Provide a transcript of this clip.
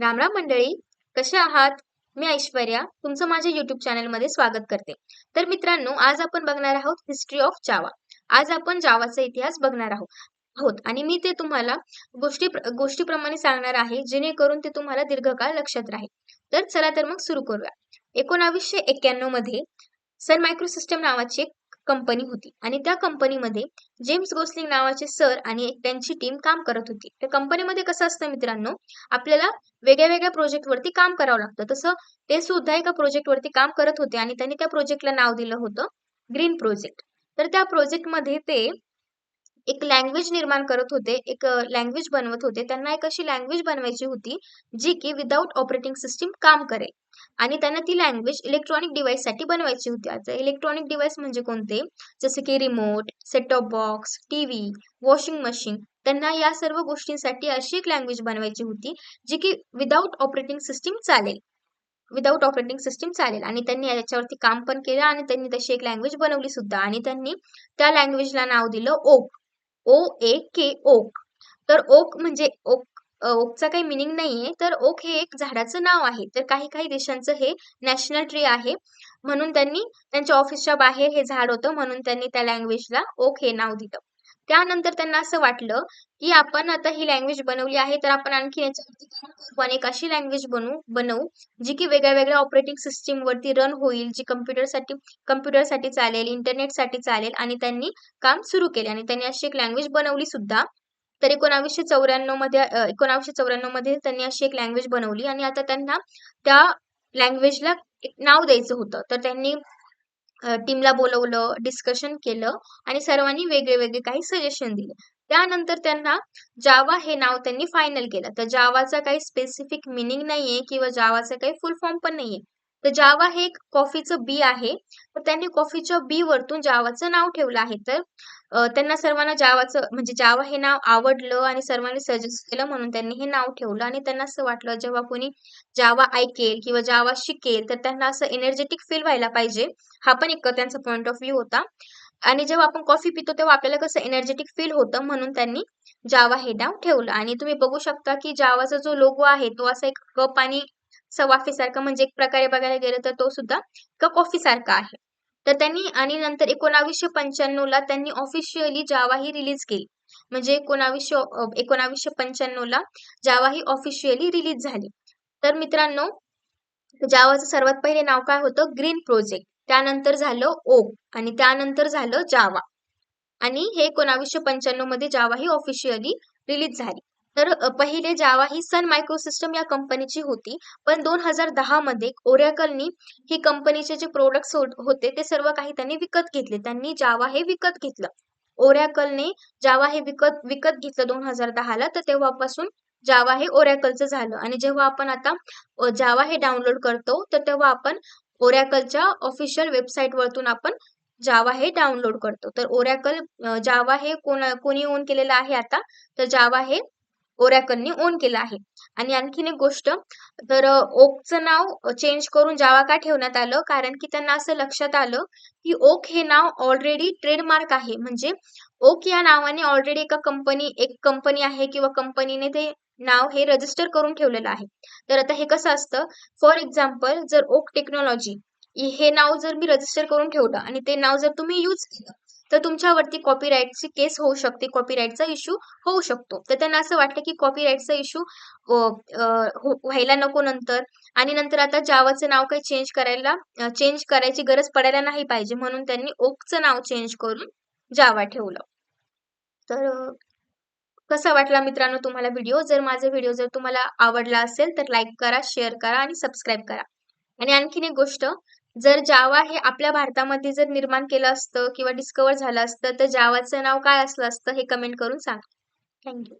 रामराम मंडळी कसे आहात? मी ऐश्वर्या तुमचं माझ्या युट्यूब चॅनलमध्ये स्वागत करते. तर मित्रांनो आज आपण बघणार आहोत हिस्ट्री ऑफ जावा आज आपण जावाचा इतिहास बघणार आहोत आहोत. आणि मी ते तुम्हाला गोष्टी गोष्टीप्रमाणे सांगणार आहे जेणेकरून ते तुम्हाला दीर्घकाळ लक्षात राहील. तर चला तर मग सुरू करूया. एकोणावीसशे एक्क्याण्णवमध्ये सन मायक्रोसिस्टम नावाची एक कंपनी होती. आणि त्या कंपनीमध्ये जेम्स गोसलिंग नावाचे सर आणि एक त्यांची टीम काम करत होती. त्या कंपनीमध्ये कसं असतं मित्रांनो आपल्याला वेगळ्या वेगळ्या प्रोजेक्टवरती काम करावं लागतं. तसं ते सुद्धा एका प्रोजेक्टवरती काम करत होते आणि त्यांनी त्या प्रोजेक्टला नाव दिलं होतं ग्रीन प्रोजेक्ट तर त्या प्रोजेक्टमध्ये ते एक लँग्वेज निर्माण करत होते एक लँग्वेज बनवत होते. त्यांना एक अशी लँग्वेज बनवायची होती जी की विदाऊट ऑपरेटिंग सिस्टीम काम करेल. आणि त्यांना ती लँग्वेज इलेक्ट्रॉनिक डिव्हाइससाठी बनवायची होती. आता इलेक्ट्रॉनिक डिव्हाइस म्हणजे कोणते? जसे की remote set top box TV washing machine त्यांना या सर्व गोष्टींसाठी अशी एक लँग्वेज बनवायची होती जी की विदाऊट ऑपरेटिंग सिस्टीम चालेल. विदाऊट ऑपरेटिंग सिस्टीम चालेल. आणि त्यांनी याच्यावरती काम पण केलं आणि त्यांनी तशी एक लँग्वेज बनवली सुद्धा. आणि त्यांनी त्या लँग्वेजला नाव दिलं Oak O A K Oak. तर ओक म्हणजे ओक ओकचा काही मिनिंग नाहीये. तर ओक हे एक झाडाचं नाव आहे. तर काही काही देशांचं हे नॅशनल ट्री आहे. म्हणून त्यांनी त्यांच्या ऑफिसच्या बाहेर हे झाड होतं. म्हणून त्यांनी त्या लँग्वेजला ओक हे नाव दिलं. त्यानंतर त्यांना असं वाटलं की आपण आता ही लँग्वेज बनवली आहे तर आपण आणखी याच्यावरती पण एक अशी लँग्वेज बनवू बनवू जी की वेगळ्या वेगळ्या ऑपरेटिंग सिस्टीमवरती रन होईल जी कम्प्युटरसाठी कम्प्युटरसाठी चालेल इंटरनेटसाठी चालेल आणि त्यांनी काम सुरू केले आणि त्यांनी अशी एक लँग्वेज बनवली सुद्धा. तर एकोणावीसशे चौऱ्याण्णवमध्ये एकोणावीसशे चौऱ्याण्णवमध्ये त्यांनी अशी एक लँग्वेज बनवली आणि आता त्यांना त्या लँग्वेजला एक नाव द्यायचं होतं. तर त्यांनी टीमला बोलवलं डिस्कशन केलं आणि सर्वांनी वेगळे वेगळे काही सजेशन दिले. त्यानंतर त्यांना जावा हे नाव त्यांनी फायनल केलं. तर जावाचा काही स्पेसिफिक मिनिंग नाहीये किंवा जावाचा काही फुल फॉर्म पण नाहीये. तर जावा हे एक कॉफीचं बी आहे. तर त्यांनी कॉफीच्या बी वरतून जावाचं नाव ठेवलं आहे. तर त्यांना सर्वांना जावाचं म्हणजे जावा हे नाव आवडलं आणि सर्वांनी सजेस्ट केलं म्हणून त्यांनी हे नाव ठेवलं. आणि त्यांना असं वाटलं जेव्हा कोणी जावा ऐकेल किंवा जावा शिकेल तर त्यांना असं एनर्जेटिक फील व्हायला पाहिजे. हा पण एक त्यांचा पॉईंट ऑफ व्ह्यू होता. आणि जेव्हा आपण कॉफी पितो तेव्हा आपल्याला कसं एनर्जेटिक फील होतं म्हणून त्यांनी जावा हे नाव ठेवलं. आणि तुम्ही बघू शकता की जावाचा जो लोगो आहे तो असा एक कप आणि सवाफी सारखा म्हणजे एक प्रकारे बघायला गेलं तर तो सुद्धा कॉफी सारखा आहे. तर त्यांनी आणि नंतर एकोणावीसशे पंच्याण्णव ला त्यांनी ऑफिशियली जावा ही रिलीज केली. म्हणजे एकोणावीसशे एकोणावीसशे पंच्याण्णव ला जावा ही ऑफिशियली रिलीज झाली. तर मित्रांनो जावाचं सर्वात पहिले नाव काय होतं? ग्रीन प्रोजेक्ट त्यानंतर झालं ओक आणि त्यानंतर झालं जावा आणि हे एकोणावीसशे पंच्याण्णवमध्ये जावा ही ऑफिशियली रिलीज झाली. तर पहिले जावा ही सन मायक्रोसिस्टम या कंपनीची होती. पण दोन हजार दहा मध्ये ओरॅकलनी ही कंपनीचे जे प्रोडक्ट्स होते ते सर्व काही त्यांनी विकत घेतले. त्यांनी जावा हे विकत घेतलं. ओरॅकलने जावा हे विकत विकत घेतलं दोन हजार दहाला तर तेव्हापासून जावा हे ओरॅकलचं झालं. आणि जेव्हा आपण आता जावा हे डाउनलोड करतो तर तेव्हा आपण ओरॅकलच्या ऑफिशियल वेबसाईट वरतून आपण जावा हे डाउनलोड करतो. तर ओरॅकल जावा हे कोण कोणी ओन केलेलं आहे आता? तर जावा हे ओरॅकलने ओन केलं आहे. आणि आणखीन एक गोष्ट तर ओकचं नाव चेंज करून जावा का ठेवण्यात आलं? कारण की त्यांना असं लक्षात आलं की ओक हे नाव ऑलरेडी ट्रेडमार्क आहे. म्हणजे ओक या नावाने ऑलरेडी एका कंपनी एक कंपनी आहे किंवा कंपनीने ते नाव हे रजिस्टर करून ठेवलेलं आहे. तर आता हे कसं असतं? फॉर एक्झाम्पल जर ओक टेक्नॉलॉजी हे नाव जर मी रजिस्टर करून ठेवलं आणि ते नाव जर तुम्ही यूज केलं तर तुमच्यावरती कॉपीराईटची केस होऊ शकते. कॉपीराईटचा इश्यू होऊ शकतो. तर त्यांना असं वाटलं की कॉपीराईटचा इश्यू हो, व्हायला नको नंतर. आणि नंतर आता जावाचं नाव काही चेंज करायला चेंज करायची गरज पडायला नाही पाहिजे. म्हणून त्यांनी ओकचं नाव चेंज करून जावा ठेवलं. तर कसा वाटला मित्रांनो तुम्हाला व्हिडिओ जर माझा व्हिडिओ जर तुम्हाला आवडला असेल तर लाईक करा शेअर करा आणि सबस्क्राईब करा. आणि आणखीन एक गोष्ट जर जावा हे आपल्या भारतामध्ये जर निर्माण केलं असतं किंवा डिस्कवर झालं असतं तर जावाचं नाव काय असलं असतं हे कमेंट करून सांगा. थँक्यू